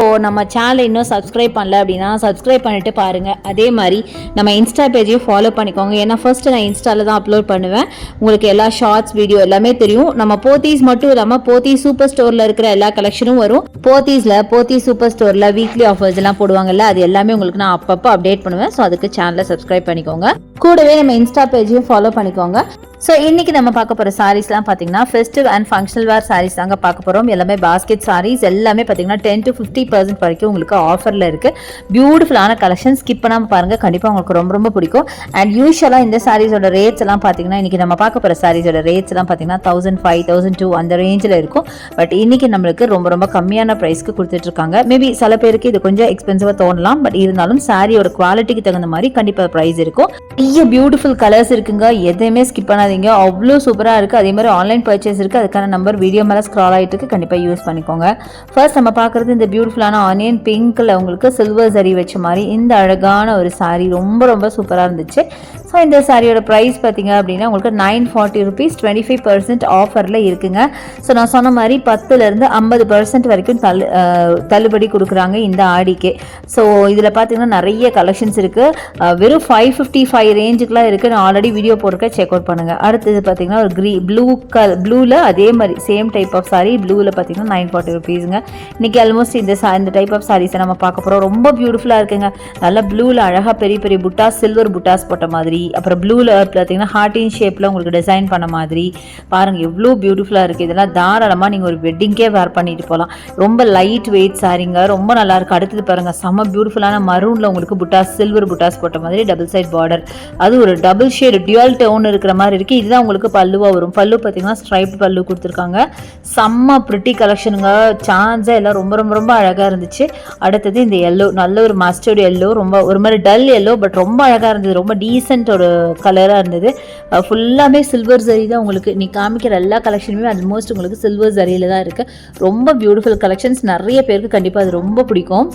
இப்போது நம்ம சேனலை இன்னும் சப்ஸ்கிரைப் பண்ணல அப்படின்னா சப்ஸ்கிரைப் பண்ணிட்டு பாருங்கள் அதே மாதிரி நம்ம இன்ஸ்டா பேஜையும் ஃபாலோ பண்ணிக்கோங்க. ஏன்னா ஃபஸ்ட்டு நான் இன்ஸ்டாவில் தான் அப்லோட் பண்ணுவேன். உங்களுக்கு எல்லா ஷார்ட்ஸ் வீடியோ எல்லாமே தெரியும். நம்ம போத்தீஸ் மட்டும் இல்லாமல் போத்தீஸ் சூப்பர் ஸ்டோரில் இருக்கிற எல்லா கலெக்ஷனும் வரும். போத்தீஸில் போத்தீஸ் சூப்பர் ஸ்டோரில் வீக்லி ஆஃபர்ஸ் எல்லாம் போடுவாங்கல்ல அது எல்லாமே உங்களுக்கு நான் அப்பப்போ அப்டேட் பண்ணுவேன். ஸோ அதுக்கு சேனலை சப்ஸ்கிரைப் பண்ணிக்கோங்க. கூடவே நம்ம இன்ஸ்டா பேஜையும் ஃபாலோ பண்ணிக்கோங்க. ஸோ இன்றைக்கி நம்ம பார்க்க போகிற சாரீஸ்லாம் பார்த்தீங்கன்னா festive and functional wear saris தாங்க பார்க்க போகிறோம் எல்லாமே பாஸ்கெட் சாரீஸ் எல்லாமே பார்த்தீங்கன்னா டென் டு ஃபிஃப்டி பர்சன்ட் வரைக்கும் உங்களுக்கு ஆஃபரில் இருக்குது பியூட்டிஃபுல்லான கலெக்ஷன் ஸ்கிப் பண்ணாமல் பாருங்கள் கண்டிப்பாக உங்களுக்கு ரொம்ப ரொம்ப பிடிக்கும். அண்ட் யூஸ்வலாக இந்த சாரீஸோட ரேட்ஸ் எல்லாம் பார்த்தீங்கன்னா இன்னைக்கு நம்ம பார்க்க போகிற சாரீஸோட ரேட்ஸ் எல்லாம் பார்த்தீங்கன்னா தௌசண்ட் ஃபைவ் தௌசண்ட் டூ அந்த ரேஞ்சில் இருக்கும். பட் இன்னைக்கு நம்மளுக்கு ரொம்ப ரொம்ப கம்மியான ப்ரைஸ்க்கு கொடுத்துட்ருக்காங்க மேபி சில பேருக்கு இது கொஞ்சம் எக்ஸ்பென்சிவாக தோணலாம். பட் இருந்தாலும் சாரியோட குவாலிட்டிக்கு தகுந்த மாதிரி கண்டிப்பாக ப்ரைஸ் இருக்கும். நிறைய பியூட்டிஃபுல் கலர்ஸ் இருக்குங்க. எதையுமே ஸ்கிப் பண்ணாதீங்க அவ்வளோ சூப்பராக இருக்குது அதே மாதிரி ஆன்லைன் பர்ச்சேஸ் இருக்குது அதுக்கான நம்பர் வீடியோ மேலே ஸ்க்ரால் ஆகிட்டு கண்டிப்பாக யூஸ் பண்ணிக்கோங்க. ஃபர்ஸ்ட் நம்ம பார்க்குறது இந்த பியூட்டிஃபுல்லான ஆனியன் பிங்க்கில் உங்களுக்கு சில்வர் சரி வச்ச மாதிரி இந்த அழகான ஒரு சாரீ ரொம்ப ரொம்ப சூப்பராக இருந்துச்சு. ஸோ இந்த சாரியோட ப்ரைஸ் பார்த்தீங்க அப்படின்னா உங்களுக்கு nine forty rupees twenty five percent ஆஃபரில் இருக்குங்க. ஸோ நான் சொன்ன மாதிரி பத்துலேருந்து ஐம்பது பர்சன்ட் வரைக்கும் தள்ளு தள்ளுபடி கொடுக்குறாங்க இந்த ஆடிக்கு. ஸோ இதில் பார்த்தீங்கன்னா நிறைய கலெக்ஷன்ஸ் இருக்குது வெறும் ஃபைவ் ஃபிஃப்டி ஃபைவ் ரேஞ்சுக்குலாம் இருக்குது நான் ஆல்ரெடி வீடியோ போட்டிருக்கேன். செக் அவுட் பண்ணுங்கள் அடுத்தது பார்த்தீங்கன்னா ஒரு க்ரீ ப்ளூ கல் ப்ளூவில் அதே மாதிரி சேம் டைப் ஆஃப் சாரீ ப்ளூவில் பார்த்தீங்கன்னா நைன் ஃபார்ட்டி ருபீஸுங்க இன்றைக்கி ஆல்மோஸ்ட் இந்த சா இந்த டைப் ஆஃப் சாரீஸை நம்ம பார்க்க போகிறோம் ரொம்ப பியூட்டிஃபுல்லாக இருக்குங்க. நல்லா ப்ளூவில் அழகாக பெரிய பெரிய புட்டாஸ் சில்வர் புட்டாஸ் போட்ட மாதிரி. அப்புறம் ப்ளூவில் பார்த்தீங்கன்னா ஹார்டின் ஷேப்பில் உங்களுக்கு டிசைன் பண்ண மாதிரி. பாருங்கள் எவ்வளோ பியூட்டிஃபுல்லாக இருக்குது இதெல்லாம் தாராளமாக நீங்கள் ஒரு வெட்டிங்கே வேர் பண்ணிட்டு போகலாம் ரொம்ப லைட் வெயிட் சாரிங்க ரொம்ப நல்லாயிருக்கும் அடுத்தது பாருங்கள் செம்ம பியூட்டிஃபுல்லான மரூனில் உங்களுக்கு புட்டாஸ் சில்வர் புட்டாஸ் போட்ட மாதிரி டபுள் சைட் பார்டர் அது ஒரு டபுள் ஷேடு டியூவல் டவுன் இருக்கிற மாதிரி இருக்குது இதுதான் உங்களுக்கு பல்லுவாக வரும். பல்லு பார்த்தீங்கன்னா ஸ்ட்ரைப் பல்லு கொடுத்துருக்காங்க. செம்ம ப்ரிட்டி கலெக்ஷனுங்க சான்ஸாக எல்லாம் ரொம்ப ரொம்ப ரொம்ப அழகாக இருந்துச்சு. அடுத்தது இந்த எல்லோ நல்ல ஒரு மஸ்டர்டு எல்லோ ரொம்ப ஒரு மாதிரி டல் எல்லோ பட் ரொம்ப அழகாக இருந்தது. ரொம்ப டீசென்ட் ஒரு கலராக இருந்தது. ஃபுல்லாமே சில்வர் ஜரி தான் உங்களுக்கு நீ காமிக்கிற எல்லா கலெக்ஷனுமே ஆல்மோஸ்ட் உங்களுக்கு சில்வர் ஜரியில் தான் இருக்குது ரொம்ப பியூட்டிஃபுல் கலெக்ஷன்ஸ் நிறைய பேருக்கு கண்டிப்பாக அது ரொம்ப பிடிக்கும்.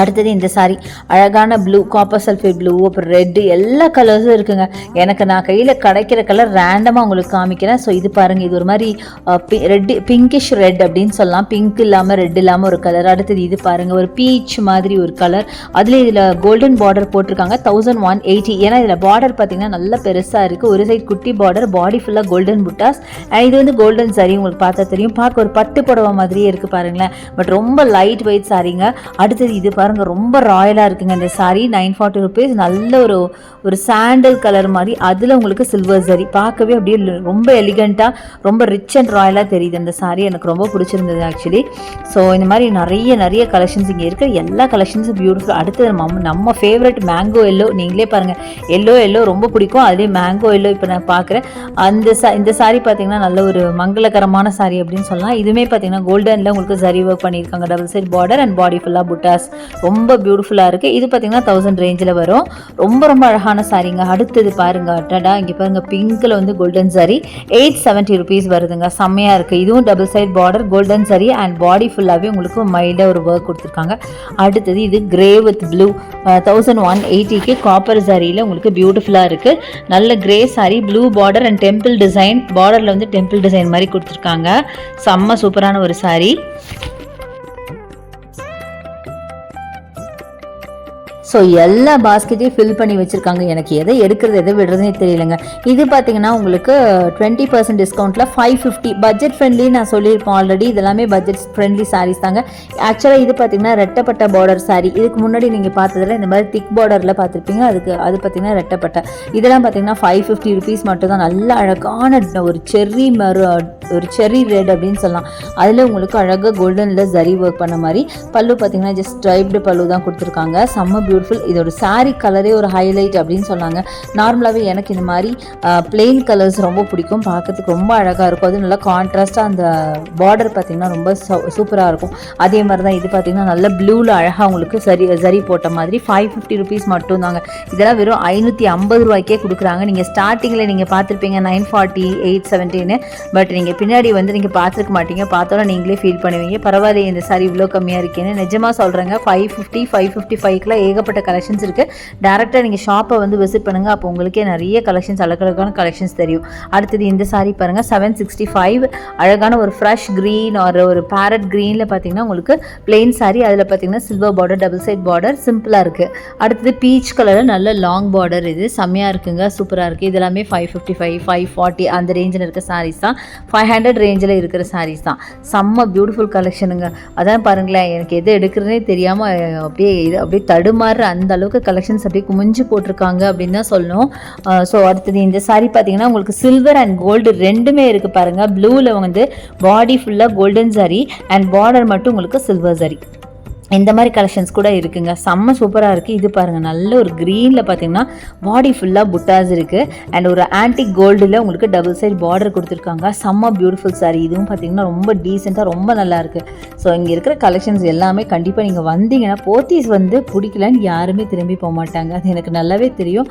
அடுத்தது இந்த சாரி அழகான ப்ளூ காப்பர் சல்ஃபேட் ப்ளூ அப்புறம் ரெட்டு எல்லா கலர்ஸும் இருக்குங்க. எனக்கு நான் கையில் கிடைக்கிற கலர் ரேண்டமாக உங்களுக்கு காமிக்கிறேன். ஸோ இது பாருங்கள் இது ஒரு மாதிரி ரெட்டு பிங்கிஷ் ரெட் அப்படின்னு சொல்லலாம். பிங்க் இல்லாமல் ரெட் இல்லாமல் ஒரு கலர் அடுத்தது இது பாருங்கள் ஒரு பீச் மாதிரி ஒரு கலர் அதில் இதில் கோல்டன் பார்டர் போட்டிருக்காங்க தௌசண்ட் ஒன் எயிட்டி ஏன்னா இதில் பார்டர் பார்த்தீங்கன்னா நல்ல பெருசாக இருக்குது ஒரு சைடு குட்டி பார்டர் பாடி ஃபுல்லாக கோல்டன் புட்டாஸ் அண்ட் இது வந்து கோல்டன் சாரி உங்களுக்கு பார்த்தா தெரியும். பார்க்க ஒரு பட்டு புடவை மாதிரியே இருக்குது பாருங்களேன். பட் ரொம்ப லைட் வெயிட் சாரிங்க அடுத்தது இது பாருங்க ரொம்ப ராயலாக இருக்குங்க. இந்த சாரி நைன் ஃபார்ட்டி ருபீஸ் நல்ல ஒரு ஒரு சாண்டல் கலர் மாதிரி. அதில் உங்களுக்கு சில்வர் சரி பார்க்கவே அப்படியே ரொம்ப எலிகண்ட்டாக ரொம்ப ரிச் அண்ட் ராயலாக தெரியுது அந்த சாரி எனக்கு ரொம்ப பிடிச்சிருந்தது ஆக்சுவலி ஸோ இந்த மாதிரி நிறைய நிறைய கலெக்ஷன்ஸ் இங்கே இருக்குது எல்லா கலெக்ஷன்ஸும் பியூட்டிஃபுல் அடுத்தது நம்ம நம்ம ஃபேவரட் மேங்கோ எல்லோ நீங்களே பாருங்கள் எல்லோ எல்லோ ரொம்ப பிடிக்கும். அதுலேயே மேங்கோ எல்லோ இப்போ நான் பார்க்குறேன். அந்த சா இந்த சாரி பார்த்தீங்கன்னா நல்ல ஒரு மங்களகரமான சாரி அப்படின்னு சொல்லலாம். இதுவுமே பார்த்தீங்கன்னா கோல்டனில் உங்களுக்கு சரி ஒர்க் பண்ணியிருக்காங்க. Double side border and body ஃபுல்லாக புட்டாஸ். ரொம்ப பியூட்டிஃபுல்லாக இருக்குது இது பார்த்தீங்கன்னா தௌசண்ட் ரேஞ்சில் வரும். ரொம்ப ரொம்ப அழகான சாரிங்க அடுத்தது பாருங்கள் அட்டடா இங்கே பாருங்க பிங்க்கில் வந்து golden sari eight seventy rupees வருதுங்க. செம்மையாக இருக்குது இதுவும் double side border golden sari and body ஃபுல்லாகவே உங்களுக்கு மைல்டாக ஒரு ஒர்க் கொடுத்துருக்காங்க. அடுத்தது இது grey with blue thousand one எயிட்டிக்கு copper சாரியில் உங்களுக்கு பியூட்டிஃபுல்லாக இருக்குது நல்ல grey sari blue border and temple design பார்டரில் வந்து டெம்பிள் டிசைன் மாதிரி கொடுத்துருக்காங்க. செம்ம சூப்பரான ஒரு சாரி ஸோ எல்லா பாஸ்கெட்டையும் ஃபில் பண்ணி வச்சுருக்காங்க. எனக்கு எதை எடுக்கிறது எதை விடுறதுனே தெரியலங்க. இது பார்த்தீங்கன்னா உங்களுக்கு டுவெண்ட்டி பர்சன்ட் டிஸ்கவுண்ட்டில் ஃபைவ் ஃபிஃப்டி பட்ஜெட் ஃப்ரெண்ட்லி நான் சொல்லியிருப்போம் ஆல்ரெடி இதெல்லாமே பட்ஜெட் ஃப்ரெண்ட்லி சாரீஸ் தாங்க. ஆக்சுவலாக இது பார்த்தீங்கன்னா ரெட்டப்பட்ட பார்டர் saree. இதுக்கு முன்னாடி நீங்கள் பார்த்ததுல இந்த மாதிரி திக் பார்டரில் பார்த்துருப்பீங்க. அதுக்கு அது பார்த்தீங்கன்னா ரெட்டப்பட்ட. இதெல்லாம் பார்த்தீங்கன்னா ஃபைவ் ஃபிஃப்டி ருபீஸ் மட்டும் தான் நல்ல அழகான ஒரு செர்ரி மரு ஒரு செர்ரி ரெட் அப்படின்னு சொல்லலாம். அதில் உங்களுக்கு அழகாக கோல்டனில் ஜரி ஒர்க் பண்ண மாதிரி பல்லு பார்த்தீங்கன்னா ஜஸ்ட் ஸ்ட்ரைப்டு பல்லு தான் கொடுத்துருக்காங்க. செம்ம கலர்ஃபுல் இதோட சாரீ கலரே ஒரு ஹைலைட் அப்படின்னு சொன்னாங்க. நார்மலாகவே எனக்கு இந்த மாதிரி பிளெயின் கலர்ஸ் ரொம்ப பிடிக்கும். பார்க்கறதுக்கு ரொம்ப அழகாக இருக்கும். அது நல்லா கான்ட்ராஸ்ட்டாக அந்த பார்டர் பார்த்தீங்கன்னா ரொம்ப சூப்பராக இருக்கும். அதே மாதிரி தான் இது பார்த்தீங்கன்னா நல்ல ப்ளூவில் அழகாக உங்களுக்கு சரி சரி போட்ட மாதிரி ஃபைவ் ஃபிஃப்டி ருபீஸ் மட்டும் தாங்க இதெல்லாம் வெறும் ஐநூற்றி ஐம்பது ரூபாய்க்கே கொடுக்குறாங்க. நீங்கள் ஸ்டார்டிங்கில் நீங்கள் பார்த்துருப்பீங்க நைன் ஃபார்ட்டி எயிட் செவன்ட்டின்னு பட் நீங்கள் பின்னாடி வந்து நீங்கள் பார்த்துருக்க மாட்டீங்க. பார்த்தோன்னா நீங்களே ஃபீல் பண்ணுவீங்க. பரவாயில்ல இந்த சாரி இவ்வளோ கம்மியாக இருக்கேன்னு. நிஜமாக சொல்கிறேங்க ஃபைவ் ஃபிஃப்டி ஃபைவ் ஃபிஃப்டி ஃபைவ்க்குலாம் ஏக ஏகப்பட்ட கலெக்ஷன்ஸ் இருக்குது டேரெக்டாக நீங்கள் ஷாப்பை வந்து விசிட் பண்ணுங்கள் அப்போ உங்களுக்கே நிறைய கலெக்ஷன்ஸ் அழகழகான கலெக்ஷன்ஸ் தெரியும். அடுத்தது இந்த சாரீ பாருங்கள் செவன் சிக்ஸ்டி ஃபைவ் அழகான ஒரு ஃப்ரெஷ் க்ரீன் ஒரு ஒரு பேரட் க்ரீனில் பார்த்தீங்கன்னா உங்களுக்கு பிளெயின் சாரீ அதில் பார்த்தீங்கன்னா silver border double side border சிம்பிளாக இருக்குது அடுத்தது பீச் கலரில் நல்ல லாங் பார்டர் இது. செம்மையாக இருக்குங்க. சூப்பராக இருக்குது இதெல்லாமே five fifty five five forty அந்த ரேஞ்சில் இருக்க சாரீஸ் தான். ஃபைவ் ஹண்ட்ரட் ரேஞ்சில் இருக்கிற சாரீஸ் தான். செம்ம பியூட்டிஃபுல் கலெக்ஷனுங்க அதான் பாருங்களேன். எனக்கு எது எடுக்கிறதுனே தெரியாமல் அப்படியே இது அப்படியே தடுமாறுற அந்த அளவுக்கு கலெக்ஷன்ஸ் அப்படியே குமிஞ்சு போட்டிருக்காங்க அப்படின்னு தான் சொல்லணும். ஸோ அடுத்தது இந்த சாரி பார்த்தீங்கன்னா உங்களுக்கு சில்வர் அண்ட் கோல்டு ரெண்டுமே இருக்குது பாருங்கள் ப்ளூவில் வந்து பாடி ஃபுல்லாக கோல்டன் சாரி அண்ட் பார்டர் மட்டும் உங்களுக்கு சில்வர் சாரி இந்த மாதிரி கலெக்ஷன்ஸ் கூட இருக்குங்க. செம்ம சூப்பராக இருக்குது இது பாருங்கள் நல்ல ஒரு க்ரீனில் பார்த்தீங்கன்னா பாடி ஃபுல்லாக புட்டாஸ் இருக்குது அண்ட் ஒரு ஆன்டிக் கோல்டில் உங்களுக்கு டபுள் சைட் பார்டர் கொடுத்துருக்காங்க. செம்ம பியூட்டிஃபுல் சாரீ இதுவும் பார்த்தீங்கன்னா ரொம்ப டீசெண்டாக ரொம்ப நல்லா இருக்குது ஸோ இங்கே இருக்கிற கலெக்ஷன்ஸ் எல்லாமே கண்டிப்பாக நீங்கள் வந்தீங்கன்னா போத்தீஸ் வந்து பிடிக்கலன்னு யாருமே திரும்பி போக மாட்டாங்க. அது எனக்கு நல்லாவே தெரியும்.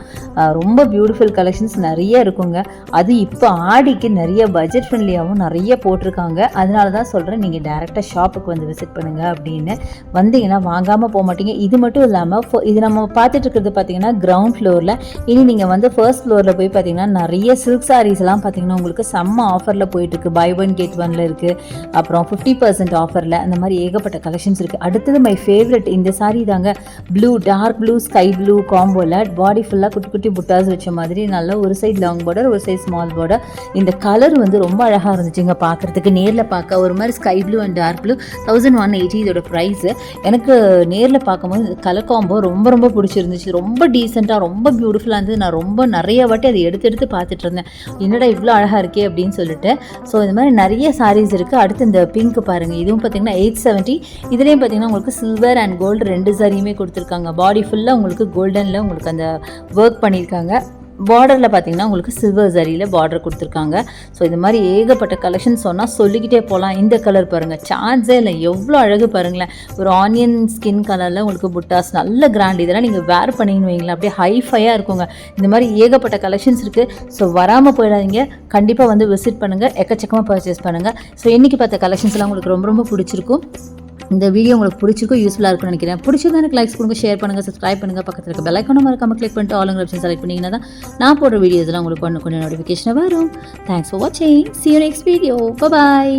ரொம்ப பியூட்டிஃபுல் கலெக்ஷன்ஸ் நிறைய இருக்குங்க. அது இப்போ ஆடிக்கு நிறைய பட்ஜெட் ஃப்ரெண்ட்லியாகவும் நிறைய போட்டிருக்காங்க. அதனால தான் சொல்கிறேன் நீங்கள் டேரெக்டாக ஷாப்புக்கு வந்து விசிட் பண்ணுங்கள் அப்படின்னு. வந்து வந்தீங்கன்னா வாங்காமல் போக மாட்டீங்க. இது மட்டும் இல்லாமல் இது நம்ம பார்த்துட்டு இருக்கிறது பார்த்தீங்கன்னா கிரவுண்ட் ஃப்ளோரில் இனி நீங்கள் வந்து ஃபர்ஸ்ட் ஃப்ளோரில் போய் பார்த்தீங்கன்னா நிறைய சில்க் sarees எல்லாம் பார்த்தீங்கன்னா உங்களுக்கு செம்ம ஆஃபரில் போயிட்டுருக்கு. பை ஒன் கெட் ஒன்ல இருக்குது அப்புறம் ஃபிஃப்டி பர்சன்ட் ஆஃபரில் அந்த மாதிரி ஏகப்பட்ட கலெக்ஷன்ஸ் இருக்குது அடுத்தது மை ஃபேவரட் இந்த சாரீ தாங்க blue dark blue sky blue காம்போவில் body ஃபுல்லாக குட்டி குட்டி புட்டாஸ் வச்ச மாதிரி நல்ல ஒரு சைடு லாங் பார்டர் ஒரு சைடு ஸ்மால் பார்டர் இந்த கலர் வந்து ரொம்ப அழகாக இருந்துச்சுங்க பார்க்குறதுக்கு நேரில் பார்க்க ஒரு மாதிரி sky blue and dark blue thousand one eighty இதோட ப்ரைஸு எனக்கு நேரில் பார்க்கும்போது கலர் காம்போ ரொம்ப ரொம்ப பிடிச்சிருந்துச்சு. ரொம்ப டீசெண்டாக ரொம்ப பியூட்டிஃபுல்லாக இருந்தது. நான் ரொம்ப நிறைய வாட்டி அதை எடுத்து எடுத்து பார்த்துட்டு இருந்தேன். என்னடா இவ்வளோ அழகாக இருக்கே அப்படின்னு சொல்லிட்டு. ஸோ இந்த மாதிரி நிறைய சாரீஸ் இருக்குது அடுத்து இந்த பிங்க் பாருங்கள் இதுவும் பார்த்தீங்கன்னா எயிட் செவன்ட்டி இதுலேயும் பார்த்தீங்கன்னா உங்களுக்கு சில்வர் அண்ட் கோல்டு ரெண்டு சாரியுமே கொடுத்துருக்காங்க. பாடி ஃபுல்லாக உங்களுக்கு கோல்டனில் உங்களுக்கு அந்த ஒர்க் பண்ணியிருக்காங்க. பார்டரில் பார்த்தீங்கன்னா உங்களுக்கு சில்வர் ஜரியில் பார்டர் கொடுத்துருக்காங்க. ஸோ இது மாதிரி ஏகப்பட்ட கலெக்ஷன் சொன்னால் சொல்லிக்கிட்டே போகலாம் இந்த கலர் பாருங்கள் சார்ஜே இல்லை. எவ்வளோ அழகு பாருங்களேன். ஒரு ஆனியன் ஸ்கின் கலரில் உங்களுக்கு புட்டாஸ் நல்ல கிராண்ட் இதெல்லாம் நீங்கள் வேர் பண்ணின்னு வைங்களேன். அப்படியே ஹைஃபையாக இருக்குங்க. இந்த மாதிரி ஏகப்பட்ட கலெக்ஷன்ஸ் இருக்குது ஸோ வராமல் போயிடாதீங்க. கண்டிப்பாக வந்து விசிட் பண்ணுங்கள் எக்கச்சக்கமாக பர்ச்சேஸ் பண்ணுங்கள் ஸோ இன்றைக்கி பார்த்த கலெக்ஷன்ஸ்லாம் உங்களுக்கு ரொம்ப ரொம்ப பிடிச்சிருக்கும். இந்த வீடியோ உங்களுக்கு பிடிச்சிருக்கும் யூஸ்ஃபுல்லாக இருக்கும்னு நினைக்கிறேன். பிடிச்சதா எனக்கு லைக்ஸ் கொடுங்க ஷேர் பண்ணுங்கள் சப்ஸ்கிரைப் பண்ணுங்கள் பக்கத்தில் இருக்க பெல் ஐக்கான மறக்காம கிளிக் பண்ணிட்டு ஆளுங்க ஆப்ஷன் செலக்ட் பண்ணிங்கன்னா தான் நான் போடுற வீடியோஸ்லாம் உங்களுக்கு பண்ண கொஞ்சம் நோட்டிஃபிகேஷன் வரும். தேங்க்ஸ் ஃபார் வாட்சிங் see you next video bye